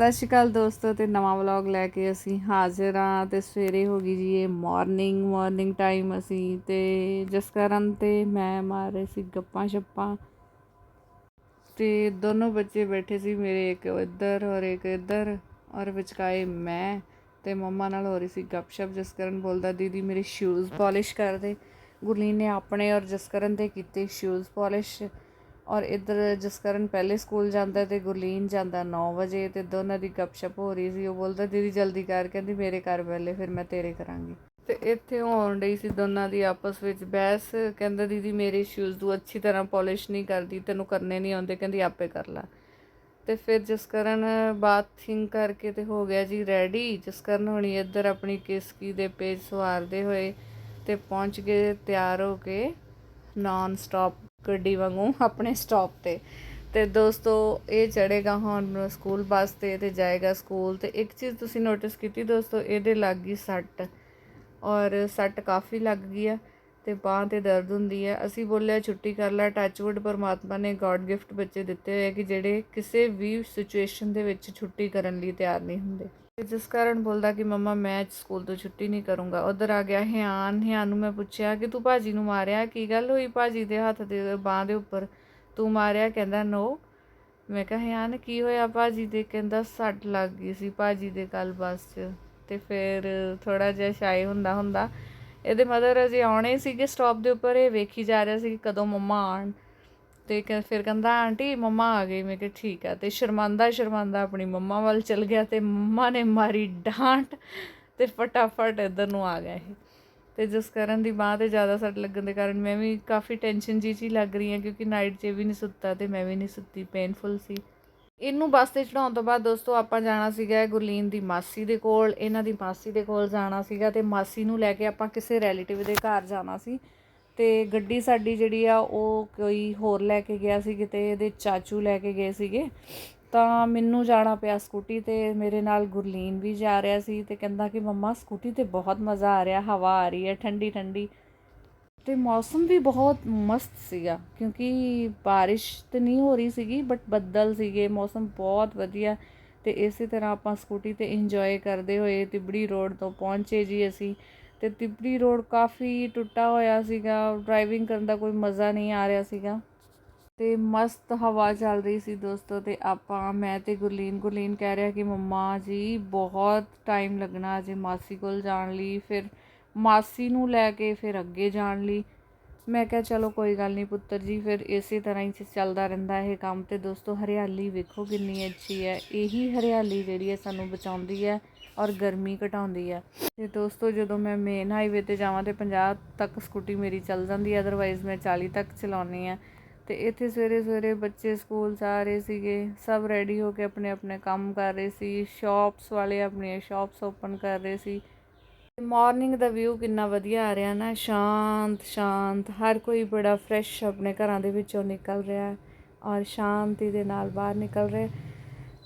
ਸਤਿ ਸ਼੍ਰੀ ਅਕਾਲ ਦੋਸਤੋ ਤੇ ਨਵਾਂ ਵਲੌਗ ਲੈ ਕੇ ਅਸੀਂ ਹਾਜ਼ਰ ਹਾਂ ਤੇ ਸਵੇਰੇ ਹੋ ਗਈ ਜੀ ਇਹ ਮਾਰਨਿੰਗ ਮਾਰਨਿੰਗ ਟਾਈਮ ਅਸੀਂ ਤੇ ਜਸਕਰਨ ਤੇ ਮੈਂ ਮਾਰ ਰਹੇ ਸੀ ਗੱਪਾਂ ਛੱਪਾਂ ਤੇ ਦੋਨੋਂ ਬੱਚੇ ਬੈਠੇ ਸੀ, ਮੇਰੇ ਇੱਕ ਇੱਧਰ ਔਰ ਇੱਕ ਇੱਧਰ ਔਰ ਵਿਚਕਾਏ ਮੈਂ ਤੇ ਮੰਮਾ ਨਾਲ ਹੋ ਰਹੀ ਸੀ ਗੱਪਸ਼ਪ ਜਸਕਰਨ ਬੋਲਦਾ, ਦੀਦੀ ਮੇਰੇ ਸ਼ੂਜ਼ ਪਾਲਿਸ਼ ਕਰ ਦੇ। ਗੁਰਲੀਨ ਨੇ ਆਪਣੇ ਔਰ ਜਸਕਰਨ ਦੇ ਕੀਤੇ ਸ਼ੂਜ਼ ਪਾਲਿਸ਼ ਔਰ ਇੱਧਰ ਜਸਕਰਨ ਪਹਿਲੇ ਸਕੂਲ ਜਾਂਦਾ ਤੇ ਗੁਰਲੀਨ ਜਾਂਦਾ 9 ਵਜੇ ਤੇ ਦੋਨਾਂ ਦੀ ਗੱਪਸ਼ਪ ਹੋ ਰਹੀ ਸੀ। ਉਹ ਬੋਲਦਾ, ਦੀਦੀ, ਜਲਦੀ ਕਰ। ਕਹਿੰਦੀ, ਮੇਰੇ ਘਰ ਪਹਿਲੇ ਫਿਰ ਮੈਂ ਤੇਰੇ ਕਰਾਂਗੀ। ਤੇ ਇੱਥੇ ਹੋਣ ਡਈ ਸੀ ਦੋਨਾਂ ਦੀ ਆਪਸ ਵਿੱਚ ਬਹਿਸ। ਕਹਿੰਦਾ, ਦੀਦੀ, ਮੇਰੇ ਸ਼ੂਜ਼ ਤੂੰ ਅੱਛੀ ਤਰ੍ਹਾਂ ਪਾਲਿਸ਼ ਨਹੀਂ ਕਰਦੀ, ਤੈਨੂੰ ਕਰਨੇ ਨਹੀਂ ਆਉਂਦੇ। ਕਹਿੰਦੀ, ਆਪੇ ਕਰ ਲੈ। ਤੇ ਫਿਰ ਜਸਕਰਨ ਬਾਥਿੰਗ ਕਰਕੇ ਤੇ ਹੋ ਗਿਆ ਜੀ ਰੈਡੀ ਜਸਕਰਨ ਹੁਣੀ ਇੱਧਰ ਆਪਣੀ ਕਿਸਕੀ ਦੇ ਪੇਜ ਸਵਾਰਦੇ ਹੋਏ ਤੇ ਪਹੁੰਚ ਗਏ ਤਿਆਰ ਹੋ ਕੇ ਨਾਨ ਸਟਾਪ ਗੱਡੀ ਵਾਂਗੂ ਆਪਣੇ ਸਟਾਪ ਤੇ। ਤੇ ਦੋਸਤੋ, ਇਹ ਚੜੇਗਾ ਹੁਣ ਸਕੂਲ ਬੱਸ ਤੇ ਤੇ ਜਾਏਗਾ ਸਕੂਲ ਤੇ। ਇੱਕ ਚੀਜ਼ ਤੁਸੀਂ ਨੋਟਿਸ ਕੀਤੀ ਦੋਸਤੋ, ਇਹਦੇ ਲੱਗ ਗਈ ਸੱਟ। ਔਰ ਸੱਟ ਕਾਫੀ ਲੱਗ ਗਈ ਆ ਤੇ ਬਾਂਹ ਤੇ ਦਰਦ ਹੁੰਦੀ ਹੈ ਅਸੀਂ ਬੋਲਿਆ, ਛੁੱਟੀ ਕਰ ਲੈ ਟੱਚਵੁੱਡ ਪਰਮਾਤਮਾ ਨੇ ਗੋਡ ਗਿਫਟ ਬੱਚੇ ਦਿੱਤੇ ਹੋਏ ਕਿ ਜਿਹੜੇ ਕਿਸੇ ਵੀ ਸਿਚੁਏਸ਼ਨ ਦੇ ਵਿੱਚ ਛੁੱਟੀ ਕਰਨ ਲਈ ਤਿਆਰ ਨਹੀਂ ਹੁੰਦੇ। ਜਿਸ ਕਾਰਨ ਬੋਲਦਾ ਕਿ ਮੰਮਾ ਮੈਂ ਅੱਜ ਸਕੂਲ ਤੋਂ ਛੁੱਟੀ ਨਹੀਂ ਕਰੂੰਗਾ। ਉਧਰ ਆ ਗਿਆ ਹਿਆਨ। ਹਿਆਨ ਨੂੰ ਮੈਂ ਪੁੱਛਿਆ ਕਿ ਤੂੰ ਭਾਜੀ ਨੂੰ ਮਾਰਿਆ? ਕੀ ਗੱਲ ਹੋਈ ਭਾਜੀ ਦੇ ਹੱਥ ਦੇ ਬਾਹ ਦੇ ਉੱਪਰ? ਤੂੰ ਮਾਰਿਆ? ਕਹਿੰਦਾ ਨੋ ਮੈਂ ਕਿਹਾ, ਹਿਆਨ, ਕੀ ਹੋਇਆ ਭਾਜੀ ਦੇ? ਕਹਿੰਦਾ, ਸੱਟ ਲੱਗ ਗਈ ਸੀ ਭਾਜੀ ਦੇ ਕੱਲ ਬੱਸ 'ਚ। ਤੇ ਫਿਰ ਥੋੜਾ ਜਿਹਾ ਸ਼ਾਈ ਹੁੰਦਾ ਹੁੰਦਾ ਇਹਦੇ ਮਦਰ ਅਜੇ ਆਉਣੇ ਸੀਗੇ ਸਟਾਪ ਦੇ ਉੱਪਰ। ਇਹ ਵੇਖੀ ਜਾ ਰਿਹਾ ਸੀ ਕਿ ਕਦੋਂ ਮੰਮਾ ਆਣ ਤੇ ਕ- ਫਿਰ ਕਹਿੰਦਾ, ਆਂਟੀ, ਮੰਮਾ ਆ ਗਈ ਮੈਂ ਕਿਹਾ, ਠੀਕ ਆ। ਤੇ ਸ਼ਰਮਾਂਦਾ ਸ਼ਰਮਾਂਦਾ ਆਪਣੀ ਮੰਮਾ ਵੱਲ ਚਲ ਗਿਆ ਤੇ ਮੰਮਾ ਨੇ ਮਾਰੀ ਡਾਂਟ ਤੇ ਫਟਾਫਟ ਇੱਧਰ ਨੂੰ ਆ ਗਿਆ ਇਹ। ਤੇ ਜਿਸ ਕਰਨ ਦੀ ਬਾਂਹ ਤੇ ਜ਼ਿਆਦਾ ਸੱਟ ਲੱਗਣ ਦੇ ਕਾਰਨ ਮੈਂ ਵੀ ਕਾਫੀ ਟੈਨਸ਼ਨ ਜੀ ਜੀ ਲੱਗ ਰਹੀ ਹਾਂ ਕਿਉਂਕਿ ਨਾਈਟ 'ਚ ਵੀ ਨਹੀਂ ਸੁੱਤਾ ਤੇ ਮੈਂ ਵੀ ਨਹੀਂ ਸੁੱਤੀ ਪੇਨਫੁਲ ਸੀ। ਇਹਨੂੰ ਬੱਸ ਤੇ ਚੜਾਉਣ ਤੋਂ ਬਾਅਦ ਦੋਸਤੋ ਆਪਾਂ ਜਾਣਾ ਸੀਗਾ ਗੁਰਲੀਨ ਦੀ ਮਾਸੀ ਦੇ ਕੋਲ, ਇਹਨਾਂ ਦੀ ਮਾਸੀ ਦੇ ਕੋਲ ਜਾਣਾ ਸੀਗਾ ਤੇ ਮਾਸੀ ਨੂੰ ਲੈ ਕੇ ਆਪਾਂ ਕਿਸੇ ਰਿਲੇਟਿਵ ਦੇ ਘਰ ਜਾਣਾ ਸੀ। ਅਤੇ ਗੱਡੀ ਸਾਡੀ ਜਿਹੜੀ ਆ, ਉਹ ਕੋਈ ਹੋਰ ਲੈ ਕੇ ਗਿਆ ਸੀ ਕਿਤੇ, ਇਹਦੇ ਚਾਚੂ ਲੈ ਕੇ ਗਏ ਸੀਗੇ। ਤਾਂ ਮੈਨੂੰ ਜਾਣਾ ਪਿਆ ਸਕੂਟੀ ਤੇ, ਮੇਰੇ ਨਾਲ ਗੁਰਲੀਨ ਵੀ ਜਾ ਰਿਹਾ ਸੀ ਅਤੇ ਕਹਿੰਦਾ ਕਿ ਮੰਮਾ, ਸਕੂਟੀ ਤੇ ਬਹੁਤ ਮਜ਼ਾ ਆ ਰਿਹਾ, ਹਵਾ ਆ ਰਹੀ ਹੈ, ਠੰਡੀ ਠੰਡੀ। ਤੇ ਮੌਸਮ ਵੀ ਬਹੁਤ ਮਸਤ ਸੀਗਾ, ਕਿਉਂਕਿ ਬਾਰਿਸ਼ ਤੇ ਨਹੀਂ ਹੋ ਰਹੀ ਸੀਗੀ ਬਟ ਬੱਦਲ ਸੀਗੇ, ਮੌਸਮ ਬਹੁਤ ਵਧੀਆ। ਤੇ ਇਸੇ ਤਰ੍ਹਾਂ ਆਪਾਂ ਸਕੂਟੀ ਤੇ ਇੰਜੋਏ ਕਰਦੇ ਹੋਏ ਤਿਬੜੀ ਰੋਡ ਤੋਂ ਪਹੁੰਚੇ ਜੀ ਅਸੀਂ। ਅਤੇ ਤਿਬੜੀ ਰੋਡ ਕਾਫੀ ਟੁੱਟਾ ਹੋਇਆ ਸੀਗਾ। ਡਰਾਈਵਿੰਗ ਕਰਨ ਦਾ ਕੋਈ ਮਜ਼ਾ ਨਹੀਂ ਆ ਰਿਹਾ ਸੀਗਾ। ਅਤੇ ਮਸਤ ਹਵਾ ਚੱਲ ਰਹੀ ਸੀ ਦੋਸਤੋ ਅਤੇ ਆਪਾਂ, ਮੈਂ ਤੇ ਗੁਰਲੀਨ ਗੁਰਲੀਨ ਕਹਿ ਰਿਹਾ ਕਿ ਮੰਮਾ ਜੀ ਬਹੁਤ ਟਾਈਮ ਲੱਗਣਾ ਅਜੇ ਮਾਸੀ ਕੋਲ ਜਾਣ ਲਈ, ਫਿਰ ਮਾਸੀ ਨੂੰ ਲੈ ਕੇ ਫਿਰ ਅੱਗੇ ਜਾਣ ਲਈ। ਮੈਂ ਕਿਹਾ ਚਲੋ ਕੋਈ ਗੱਲ ਨਹੀਂ ਪੁੱਤਰ ਜੀ, ਫਿਰ ਇਸੇ ਤਰ੍ਹਾਂ ਹੀ ਚੱਲਦਾ ਰਹਿੰਦਾ ਇਹ ਕੰਮ ਤੇ। ਦੋਸਤੋ ਹਰਿਆਲੀ ਵੇਖੋ ਕਿੰਨੀ ਅੱਛੀ ਹੈ। ਇਹੀ ਹਰਿਆਲੀ ਜਿਹੜੀ ਹੈ ਸਾਨੂੰ ਬਚਾਉਂਦੀ ਹੈ। ਔਰ ਗਰਮੀ ਘਟਾਉਂਦੀ ਹੈ ਤੇ ਦੋਸਤੋ, ਜਦੋਂ ਮੈਂ ਮੇਨ ਹਾਈਵੇ ਤੇ ਜਾਵਾਂ ਤੇ 50 ਤੱਕ ਸਕੂਟੀ ਮੇਰੀ ਚੱਲ ਜਾਂਦੀ ਹੈ ਅਦਰਵਾਈਜ਼ ਮੈਂ 40 ਤੱਕ ਚਲਾਉਣੀ ਹੈ ਤੇ ਇੱਥੇ ਸਵੇਰੇ ਸਵੇਰੇ ਬੱਚੇ ਸਕੂਲ ਜਾ ਰਹੇ ਸੀਗੇ, ਸਭ ਰੈਡੀ ਹੋ ਕੇ ਆਪਣੇ ਆਪਣੇ ਕੰਮ ਕਰ ਰਹੇ ਸੀ ਸ਼ਾਪਸ ਵਾਲੇ ਆਪਣੀਆਂ ਸ਼ਾਪਸ ਓਪਨ ਕਰ ਰਹੇ ਸੀ। ਮਾਰਨਿੰਗ ਦਾ ਵਿਊ ਕਿੰਨਾ ਵਧੀਆ ਆ ਰਿਹਾ ਨਾ, ਸ਼ਾਂਤ ਸ਼ਾਂਤ, ਹਰ ਕੋਈ ਬੜਾ ਫਰੈਸ਼ ਆਪਣੇ ਘਰਾਂ ਦੇ ਵਿੱਚੋਂ ਨਿਕਲ ਰਿਹਾ ਔਰ ਸ਼ਾਂਤੀ ਦੇ ਨਾਲ ਬਾਹਰ ਨਿਕਲ ਰਿਹਾ।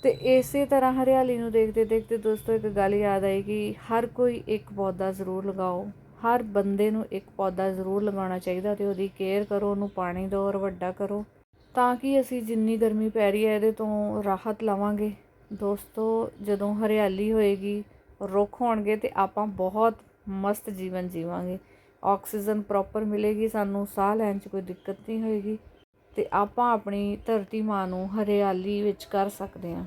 ਤੇ ਇਸੇ ਤਰ੍ਹਾਂ ਹਰਿਆਲੀ ਨੂੰ ਦੇਖਦੇ ਦੇਖਦੇ ਦੋਸਤੋ, ਇੱਕ ਗੱਲ ਯਾਦ ਆਏਗੀ ਹਰ ਕੋਈ ਇੱਕ ਪੌਦਾ ਜ਼ਰੂਰ ਲਗਾਓ। ਹਰ ਬੰਦੇ ਨੂੰ ਇੱਕ ਪੌਦਾ ਜ਼ਰੂਰ ਲਗਾਉਣਾ ਚਾਹੀਦਾ ਤੇ ਉਹਦੀ ਕੇਅਰ ਕਰੋ, ਉਹਨੂੰ ਪਾਣੀ ਦਿਓ ਔਰ ਵੱਡਾ ਕਰੋ। ਤਾਂ ਕਿ ਅਸੀਂ ਜਿੰਨੀ ਗਰਮੀ ਪੈ ਰਹੀ ਹੈ, ਇਹਦੇ ਤੋਂ ਰਾਹਤ ਲਵਾਂਗੇ। ਦੋਸਤੋ, ਜਦੋਂ ਹਰਿਆਲੀ ਹੋਏਗੀ, ਰੁੱਖ ਹੋਣਗੇ ਤੇ ਆਪਾਂ ਬਹੁਤ ਮਸਤ ਜੀਵਨ ਜੀਵਾਂਗੇ। ਆਕਸੀਜਨ ਪ੍ਰੋਪਰ ਮਿਲੇਗੀ, ਸਾਨੂੰ ਸਾਹ ਲੈਣ 'ਚ ਕੋਈ ਦਿੱਕਤ ਨਹੀਂ ਹੋਏਗੀ। ਅਤੇ ਆਪਾਂ ਆਪਣੀ ਧਰਤੀ ਮਾਂ ਨੂੰ ਹਰਿਆਲੀ ਵਿੱਚ ਕਰ ਸਕਦੇ ਹਾਂ।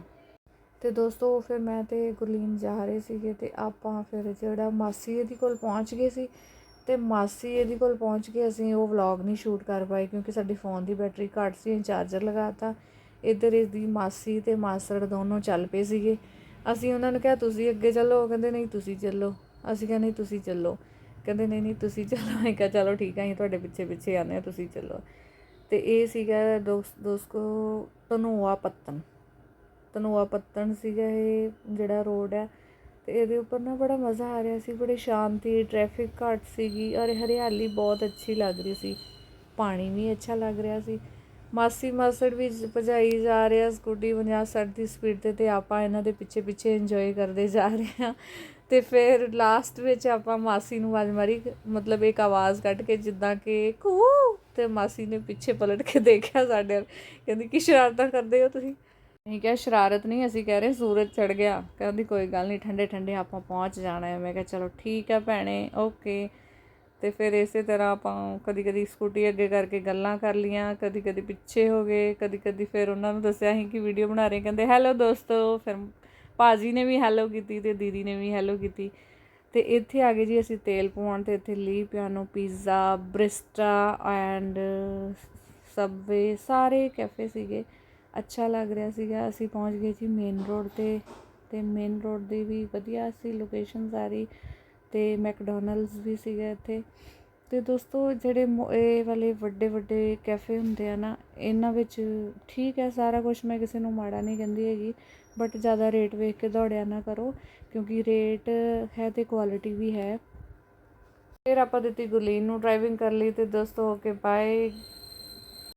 ਅਤੇ ਦੋਸਤੋ, ਫਿਰ ਮੈਂ ਤੇ ਗੁਰਲੀਨ ਜਾ ਰਹੇ ਸੀਗੇ ਅਤੇ ਆਪਾਂ ਫਿਰ ਜਿਹੜਾ ਮਾਸੀ ਇਹਦੀ ਕੋਲ ਪਹੁੰਚ ਗਏ ਸੀ ਅਤੇ ਮਾਸੀ ਇਹਦੀ ਕੋਲ ਪਹੁੰਚ ਕੇ ਅਸੀਂ ਉਹ ਵਲੌਗ ਨਹੀਂ ਸ਼ੂਟ ਕਰ ਪਾਏ ਕਿਉਂਕਿ ਸਾਡੀ ਫੋਨ ਦੀ ਬੈਟਰੀ ਘੱਟ ਸੀ ਚਾਰਜਰ ਲਗਾਤਾ ਇੱਧਰ ਇਹਦੀ ਮਾਸੀ ਅਤੇ ਮਾਸੜ ਦੋਨੋਂ ਚੱਲ ਪਏ ਸੀਗੇ। ਅਸੀਂ ਉਹਨਾਂ ਨੂੰ ਕਿਹਾ, ਤੁਸੀਂ ਅੱਗੇ ਚੱਲੋ। ਉਹ ਕਹਿੰਦੇ, ਨਹੀਂ, ਤੁਸੀਂ ਚੱਲੋ। ਅਸੀਂ ਕਿਹਾ, ਨਹੀਂ, ਤੁਸੀਂ ਚੱਲੋ। ਕਹਿੰਦੇ, ਨਹੀਂ ਨਹੀਂ, ਤੁਸੀਂ ਚੱਲੋ। ਮੈਂ ਕਿਹਾ, ਚਲੋ ਠੀਕ ਹੈ ਅਸੀਂ ਤੁਹਾਡੇ ਪਿੱਛੇ ਪਿੱਛੇ ਆਨੇ ਆ ਤੁਸੀਂ ਚੱਲੋ। ਤੇ ਇਹ ਸੀਗਾ ਦੋਸਤ ਦੋਸਤੋ, ਧਨੋਆ ਪੱਤਨ ਧਨੋਆ ਪੱਤਨ ਸੀਗਾ ਇਹ ਜਿਹੜਾ ਰੋਡ ਹੈ ਤੇ ਇਹਦੇ ਉੱਪਰ ਨਾ ਬੜਾ ਮਜ਼ਾ ਆ ਰਿਹਾ ਸੀ, ਬੜੀ ਸ਼ਾਂਤੀ ਟ੍ਰੈਫਿਕ ਘੱਟ ਸੀਗੀ ਔਰ ਹਰਿਆਲੀ ਬਹੁਤ ਅੱਛੀ ਲੱਗ ਰਹੀ ਸੀ। ਪਾਣੀ ਵੀ ਅੱਛਾ ਲੱਗ ਰਿਹਾ ਸੀ। ਮਾਸੀ ਮਾਸੜ ਵੀ ਭਜਾਈ ਜਾ ਰਿਹਾ ਸਕੂਟੀ 50 60 ਦੀ ਸਪੀਡ ਤੇ ਤੇ ਆਪਾਂ ਇਹਨਾਂ ਦੇ ਪਿੱਛੇ ਪਿੱਛੇ ਇੰਜੋਏ ਕਰਦੇ ਜਾ ਰਹੇ ਹਾਂ ਤੇ ਫਿਰ ਲਾਸਟ ਵਿੱਚ ਆਪਾਂ ਮਾਸੀ ਨੂੰ ਆਵਾਜ਼ ਮਾਰੀ ਮਤਲਬ ਇੱਕ ਆਵਾਜ਼ ਕੱਢ ਕੇ ਜਿੱਦਾਂ ਕਿ ਕੂ, ਤੇ ਮਾਸੀ ਨੇ ਪਿੱਛੇ ਪਲਟ ਕੇ ਦੇਖਿਆ ਸਾਡੇ ਵੱਲ। ਕਹਿੰਦੀ, ਕਿ ਸ਼ਰਾਰਤਾਂ ਕਰਦੇ ਹੋ ਤੁਸੀਂ? ਅਸੀਂ ਕਿਹਾ, ਸ਼ਰਾਰਤ ਨਹੀਂ, ਅਸੀਂ ਕਹਿ ਰਹੇ ਸੂਰਜ ਚੜ ਗਿਆ। ਕਹਿੰਦੀ, ਕੋਈ ਗੱਲ ਨਹੀਂ, ਠੰਡੇ ਠੰਡੇ ਆਪਾਂ ਪਹੁੰਚ ਜਾਣਾ ਹੈ। ਮੈਂ ਕਿਹਾ, ਚਲੋ ਠੀਕ ਹੈ ਭੈਣੇ ਓਕੇ ਤੇ ਫਿਰ ਇਸੇ ਤਰ੍ਹਾਂ ਆਪਾਂ ਕਦੀ ਕਦੀ ਸਕੂਟੀ ਅੱਗੇ ਕਰਕੇ ਗੱਲਾਂ ਕਰ ਲੀਆਂ ਕਦੀ ਕਦੀ ਪਿੱਛੇ ਹੋ ਗਏ ਕਦੀ ਕਦੀ ਫਿਰ ਉਹਨਾਂ ਨੂੰ ਦੱਸਿਆ ਸੀ ਕਿ ਵੀਡੀਓ ਬਣਾ ਰਹੇ ਕਹਿੰਦੇ ਹੈਲੋ ਦੋਸਤੋ, ਫਿਰ ਭਾਜੀ ਨੇ ਵੀ ਹੈਲੋ ਕੀਤੀ ਤੇ ਦੀਦੀ ਨੇ ਵੀ ਹੈਲੋ ਕੀਤੀ। ਤੇ ਇੱਥੇ ਆ ਗਏ ਜੀ ਅਸੀਂ ਤੇਲ ਪਵਾਉਣ ਤੇ ਇੱਥੇ ਲੀ piano pizza Barista and Subway ਸਾਰੇ ਕੈਫੇ ਸੀਗੇ। ਅੱਛਾ ਲੱਗ ਰਿਹਾ ਸੀਗਾ। ਅਸੀਂ ਪਹੁੰਚ ਗਏ ਜੀ ਮੇਨ ਰੋਡ ਤੇ। ਤੇ ਮੇਨ ਰੋਡ ਦੀ ਵੀ ਵਧੀਆ ਸੀ ਲੋਕੇਸ਼ਨ ਸਾਰੀ ਤੇ ਮੈਕਡੋਨਲਡਸ ਵੀ ਸੀਗਾ ਇੱਥੇ। ਤੇ ਦੋਸਤੋ, ਜਿਹੜੇ ਮੋ- ਇਹ ਵਾਲੇ ਵੱਡੇ ਵੱਡੇ ਕੈਫੇ ਹੁੰਦੇ ਆ ਨਾ, ਇਹਨਾਂ ਵਿੱਚ ਠੀਕ ਹੈ ਸਾਰਾ ਕੁਝ ਮੈਂ ਕਿਸੇ ਨੂੰ ਮਾੜਾ ਨਹੀਂ ਕਹਿੰਦੀ ਹੈਗੀ। ਬਟ ਜ਼ਿਆਦਾ ਰੇਟ ਵੇਖ ਕੇ ਦੌੜਿਆ ਨਾ ਕਰੋ, ਕਿਉਂਕਿ ਰੇਟ ਹੈ ਅਤੇ ਕੁਆਲਿਟੀ ਵੀ ਹੈ। ਫਿਰ ਆਪਾਂ ਦਿੱਤੀ ਗੁਰਲੀਨ ਨੂੰ ਡਰਾਈਵਿੰਗ ਕਰ ਲਈ ਤੇ ਦੋਸਤੋ ਓਕੇ ਬਾਏ